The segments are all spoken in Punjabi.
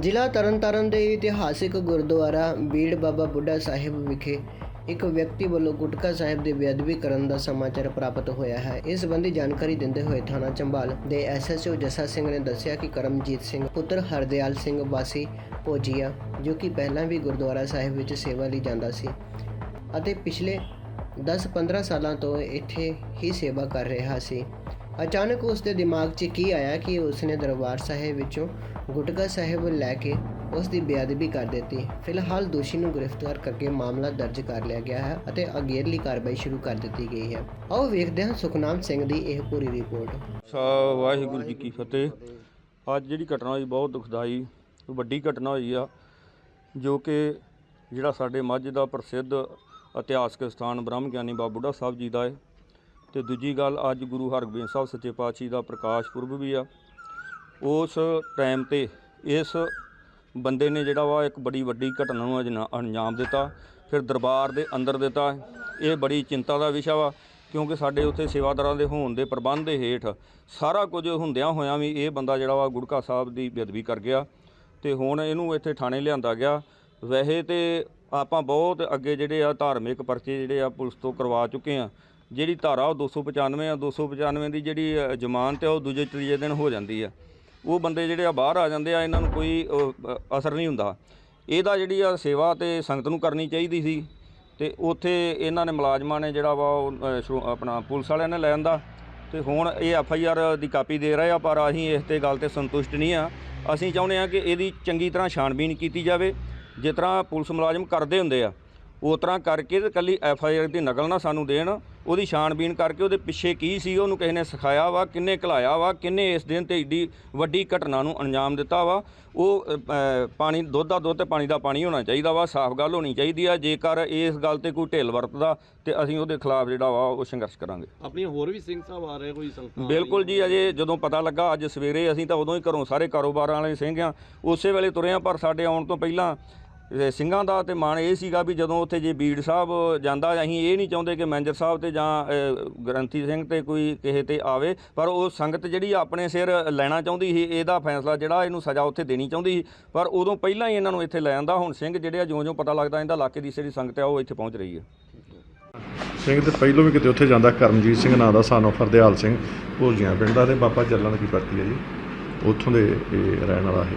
ਜ਼ਿਲ੍ਹਾ ਤਰਨਤਾਰਨ ਦੇ ਇਤਿਹਾਸਿਕ ਗੁਰਦੁਆਰਾ ਬੀੜ ਬਾਬਾ ਬੁੱਢਾ ਸਾਹਿਬ ਵਿਖੇ ਇੱਕ ਵਿਅਕਤੀ ਵੱਲੋਂ ਗੁਟਕਾ ਸਾਹਿਬ ਦੀ ਬੇਅਦਬੀ ਕਰਨ ਦਾ ਸਮਾਚਾਰ ਪ੍ਰਾਪਤ ਹੋਇਆ ਹੈ। ਇਸ ਸੰਬੰਧੀ ਜਾਣਕਾਰੀ ਦਿੰਦੇ ਹੋਏ ਥਾਣਾ ਚੰਬਾਲ ਦੇ ਐਸਐਚਓ ਜੱਸਾ ਸਿੰਘ ਨੇ ਦੱਸਿਆ ਕਿ ਕਰਮਜੀਤ ਸਿੰਘ, ਪੁੱਤਰ ਹਰਦਿਆਲ ਸਿੰਘ ਵਾਸੀ ਭੋਜੀਆ, ਜੋ ਕਿ ਪਹਿਲਾਂ ਵੀ ਗੁਰਦੁਆਰਾ ਸਾਹਿਬ ਵਿੱਚ ਸੇਵਾ ਲਈ ਜਾਂਦਾ ਸੀ ਅਤੇ ਪਿਛਲੇ 10-15 ਸਾਲਾਂ ਤੋਂ ਇੱਥੇ ਹੀ ਸੇਵਾ ਕਰ ਰਿਹਾ ਸੀ। ਅਚਾਨਕ ਉਸ ਦੇ ਦਿਮਾਗ 'ਚ ਕੀ ਆਇਆ ਕਿ ਉਸਨੇ ਦਰਬਾਰ ਸਾਹਿਬ ਵਿੱਚੋਂ ਗੁਟਕਾ ਸਾਹਿਬ ਲੈ ਕੇ ਉਸ ਦੀ ਬੇਅਦਬੀ ਕਰ ਦਿੱਤੀ। ਫਿਲਹਾਲ ਦੋਸ਼ੀ ਨੂੰ ਗ੍ਰਿਫਤਾਰ ਕਰਕੇ ਮਾਮਲਾ ਦਰਜ ਕਰ ਲਿਆ ਗਿਆ ਹੈ ਅਤੇ ਅਗੇਰਲੀ ਕਾਰਵਾਈ ਸ਼ੁਰੂ ਕਰ ਦਿੱਤੀ ਗਈ ਹੈ। ਆਓ ਵੇਖਦੇ ਹਾਂ ਸੁਖਨਾਮ ਸਿੰਘ ਦੀ ਇਹ ਪੂਰੀ ਰਿਪੋਰਟ। ਸਾ, ਵਾਹਿਗੁਰੂ ਜੀ ਕੀ ਫਤਿਹ। ਅੱਜ ਜਿਹੜੀ ਘਟਨਾ ਹੋਈ ਬਹੁਤ ਦੁਖਦਾਈ, ਵੱਡੀ ਘਟਨਾ ਹੋਈ ਆ, ਜੋ ਕਿ ਜਿਹੜਾ ਸਾਡੇ ਮੱਝ ਦਾ ਪ੍ਰਸਿੱਧ ਇਤਿਹਾਸਕ ਸਥਾਨ ਬ੍ਰਹਮ ਗਿਆਨੀ ਬਾਬਾ ਬੁੱਢਾ ਸਾਹਿਬ ਜੀ ਦਾ ਹੈ। ਤੇ ਦੂਜੀ ਗੱਲ, ਅੱਜ ਗੁਰੂ ਹਰਗੋਬਿੰਦ ਸਾਹਿਬ ਸੱਚੇ ਪਾਤਸ਼ਾਹ ਦਾ ਪ੍ਰਕਾਸ਼ ਪੁਰਬ ਵੀ ਆ। ਉਸ ਟਾਈਮ ਤੇ ਇਸ ਬੰਦੇ ਨੇ ਜਿਹੜਾ ਵਾ ਇੱਕ ਬੜੀ ਵੱਡੀ ਘਟਨਾ ਨੂੰ ਅਜਨਾ- ਅੰਜਾਮ ਦਿੱਤਾ, ਫਿਰ ਦਰਬਾਰ ਦੇ ਅੰਦਰ ਦਿੱਤਾ। ਇਹ ਬੜੀ ਚਿੰਤਾ ਦਾ ਵਿਸ਼ਾ ਵਾ, ਕਿਉਂਕਿ ਸਾਡੇ ਉੱਥੇ ਸੇਵਾਦਾਰਾਂ ਦੇ ਹੋਣ ਦੇ ਪ੍ਰਬੰਧ ਦੇ ਹੇਠ ਸਾਰਾ ਕੁਝ ਹੁੰਦਿਆਂ ਹੋਇਆਂ ਵੀ ਇਹ ਬੰਦਾ ਜਿਹੜਾ ਵਾ ਗੁੜਕਾ ਸਾਹਿਬ ਦੀ ਬੇਅਦਬੀ ਕਰ ਗਿਆ ਤੇ ਹੁਣ ਇਹਨੂੰ ਇੱਥੇ ਥਾਣੇ ਲਿਆਂਦਾ ਗਿਆ। ਵੈਸੇ ਤੇ ਆਪਾਂ ਬਹੁਤ ਅੱਗੇ ਜਿਹੜੇ ਆ ਧਾਰਮਿਕ ਪਰਚੇ ਜਿਹੜੇ ਆ ਪੁਲਿਸ ਤੋਂ ਕਰਵਾ ਚੁੱਕੇ ਆ। ਜਿਹੜੀ ਧਾਰਾ ਉਹ 295 ਆ 295 ਦੀ ਜਿਹੜੀ ਜ਼ਮਾਨਤ ਆ ਉਹ ਦੂਜੇ ਤੀਜੇ ਦਿਨ ਹੋ ਜਾਂਦੀ ਆ। ਉਹ ਬੰਦੇ ਜਿਹੜੇ ਆ ਬਾਹਰ ਆ ਜਾਂਦੇ ਆ ਇਹਨਾਂ ਨੂੰ ਕੋਈ ਅਸਰ ਨਹੀਂ ਹੁੰਦਾ। ਇਹਦਾ ਜਿਹੜੀ ਆ ਸੇਵਾ ਤੇ ਸੰਗਤ ਨੂੰ ਕਰਨੀ ਚਾਹੀਦੀ ਸੀ ਤੇ ਉੱਥੇ ਇਹਨਾਂ ਨੇ ਮੁਲਾਜ਼ਮਾਂ ਨੇ ਜਿਹੜਾ ਵਾ ਉਹ, ਅ, ਆਪਣਾ ਪੁਲਿਸ ਵਾਲਿਆਂ ਨੇ ਲੈ ਆਂਦਾ ਤੇ ਹੁਣ ਇਹ ਐਫ ਆਈ ਆਰ ਦੀ ਕਾਪੀ ਦੇ ਰਹੇ ਆ ਪਰ ਅਸੀਂ ਇਸ ਤੇ ਗੱਲ ਤੇ ਸੰਤੁਸ਼ਟ ਨਹੀਂ ਆ। ਅਸੀਂ ਚਾਹੁੰਦੇ ਆ ਕਿ ਇਹਦੀ ਚੰਗੀ ਤਰ੍ਹਾਂ ਛਾਣਬੀਣ ਕੀਤੀ ਜਾਵੇ। ਜਿਸ ਤਰ੍ਹਾਂ ਪੁਲਿਸ ਮੁਲਾਜ਼ਮ ਕਰਦੇ ਹੁੰਦੇ ਆ ਉਸ ਤਰ੍ਹਾਂ ਕਰਕੇ ਤੇ ਕੱਲੀ ਐਫ ਆਈ ਆਰ ਦੀ ਨਕਲ ਨਾ ਸਾਨੂੰ ਦੇਣ ਉਹਦੀ ਛਾਣਬੀਣ ਕਰਕੇ ਉਹਦੇ ਪਿੱਛੇ ਕੀ ਸੀ ਉਹਨੂੰ ਕਿਸੇ ਨੇ ਸਿਖਾਇਆ ਵਾ ਕਿੰਨੇ ਘਲਾਇਆ ਵਾ ਕਿੰਨੇ ਇਸ ਦਿਨ ਤੇ ਏਡੀ ਵੱਡੀ ਘਟਨਾ ਨੂੰ ਅੰਜਾਮ ਦਿੱਤਾ ਵਾ। ਉਹ ਪਾਣੀ ਦੁੱਧ ਦਾ ਦੁੱਧ ਤੇ ਪਾਣੀ ਦਾ ਪਾਣੀ ਹੋਣਾ ਚਾਹੀਦਾ ਵਾ ਸਾਫ਼ ਗੱਲ ਹੋਣੀ ਚਾਹੀਦੀ ਆ ਜੇਕਰ ਇਸ ਗੱਲ ਤੇ ਕੋਈ ਢਿੱਲ ਵਰਤਦਾ ਤੇ ਅਸੀਂ ਉਹਦੇ ਖਿਲਾਫ ਜਿਹੜਾ ਵਾ ਉਹ ਸੰਘਰਸ਼ ਕਰਾਂਗੇ। ਆਪਣੀਆਂ ਹੋਰ ਵੀ ਸਿੰਘ ਸਾਹਿਬ ਆ ਰਹੇ ਕੋਈ ਆ ਬਿਲਕੁਲ ਜੀ ਅਜੇ ਜਦੋਂ ਪਤਾ ਲੱਗਾ ਅੱਜ ਸਵੇਰੇ ਅਸੀਂ ਤਾਂ ਉਦੋਂ ਹੀ ਘਰੋਂ ਸਾਰੇ ਕਾਰੋਬਾਰਾਂ ਵਾਲੇ ਸਿੰਘ ਆ ਉਸੇ ਵੇਲੇ ਤੁਰੇ ਆ ਪਰ ਸਾਡੇ ਆਉਣ ਤੋਂ ਪਹਿਲਾਂ ਸਿੰਘਾਂ ਦਾ ਤੇ ਮਾਣ ਇਹ ਸੀਗਾ ਵੀ ਜਦੋਂ ਉੱਥੇ ਜੇ ਬੀੜ ਸਾਹਿਬ ਜਾਂਦਾ, ਅਸੀਂ ਇਹ ਨਹੀਂ ਚਾਹੁੰਦੇ ਕਿ ਮੈਨੇਜਰ ਸਾਹਿਬ ਤੇ ਜਾਂ ਗ੍ਰੰਥੀ ਸਿੰਘ ਤੇ ਕੋਈ ਕਿਸੇ ਤੇ ਆਵੇ, ਪਰ ਉਹ ਸੰਗਤ ਜਿਹੜੀ ਆਪਣੇ ਸਿਰ ਲੈਣਾ ਚਾਹੁੰਦੀ ਸੀ, ਇਹਦਾ ਫੈਸਲਾ ਜਿਹੜਾ ਇਹਨੂੰ ਸਜ਼ਾ ਉੱਥੇ ਦੇਣੀ ਚਾਹੁੰਦੀ ਸੀ। ਪਰ ਉਦੋਂ ਪਹਿਲਾਂ ਹੀ ਇਹਨਾਂ ਨੂੰ ਇੱਥੇ ਲੈ ਆਂਦਾ, ਹੁਣ ਸਿੰਘ ਜਿਹੜੇ ਆ ਜਿਉਂ-ਜਿਉਂ ਪਤਾ ਲੱਗਦਾ ਇਹਦਾ ਇਲਾਕੇ ਦੀ ਜਿਹੜੀ ਸੰਗਤ ਆ, ਉਹ ਇੱਥੇ ਪਹੁੰਚ ਰਹੀ ਹੈ। ਸਿੰਘ ਤੇ ਪਹਿਲੋਂ ਵੀ ਕਿਤੇ ਉੱਥੇ ਜਾਂਦਾ, ਕਰਮਜੀਤ ਸਿੰਘ ਨਾਂ ਦਾ ਸਾਨੂੰ ਫਰਦਿਆਲ ਸਿੰਘ, ਭੋਜੀਆਂ ਪਿੰਡ ਦਾ ਤੇ ਬਾਬਾ ਚੱਲਣ ਦੀ ਪਰਤੀ ਹੈ ਜੀ। ਉੱਥੋਂ ਦੇ ਇਹ ਰਹਿਣ ਵਾਲਾ ਹੈ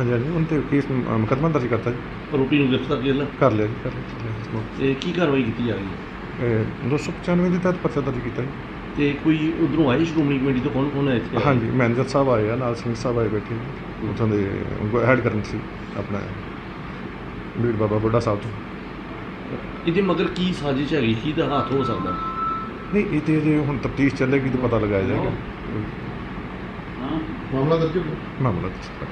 ਹਾਂਜੀ ਹਾਂਜੀ। ਉਹਨਾਂ ਤੇ ਕੇਸ ਮੁਕੱਦਮਾ ਦਰਜ ਕਰਤਾ ਜੀ। ਆਰੋਪੀ ਨੂੰ ਗ੍ਰਿਫਤਾਰ ਕਰ ਲਿਆ? ਕਰ ਲਿਆ ਜੀ ਕਰ ਲਿਆ ਤੇ ਕੀ ਕਾਰਵਾਈ ਕੀਤੀ ਜਾ ਰਹੀ ਹੈ? ਇਹ 295 ਦੇ ਤਹਿਤ ਪਰਚਾ ਦਰਜ ਕੀਤਾ ਜੀ। ਤੇ ਕੋਈ ਉਧਰੋਂ ਆਏ ਸ਼੍ਰੋਮਣੀ ਕਮੇਟੀ ਤੋਂ? ਕੌਣ ਕੌਣ ਆਇਆ ਇੱਥੇ ਹਾਂਜੀ ਮੈਨੇਜਰ ਸਾਹਿਬ ਆਏ ਆ ਨਾਲ ਸਿੰਘ ਸਾਹਿਬ ਆਏ ਬੈਠੇ ਨੇ। ਉੱਥੋਂ ਦੇ ਹੈਡ ਕਰਨ ਸੀ ਆਪਣਾ ਬੀੜ ਬਾਬਾ ਬੁੱਢਾ ਸਾਹਿਬ ਤੋਂ। ਇਹਦੇ ਮਗਰ ਕੀ ਸਾਜ਼ਿਸ਼ ਹੈਗੀ? ਕੀ ਦਾ ਹੱਥ ਹੋ ਸਕਦਾ? ਨਹੀਂ ਇਹ ਤੇ ਜੇ ਹੁਣ ਤਫਤੀਸ਼ ਚੱਲੇਗੀ ਤਾਂ ਪਤਾ ਲਗਾਇਆ ਜਾਏਗਾ। ਮਾਮਲਾ ਦਰਜ ਮਾਮਲਾ ਦਰਜ ਕਰ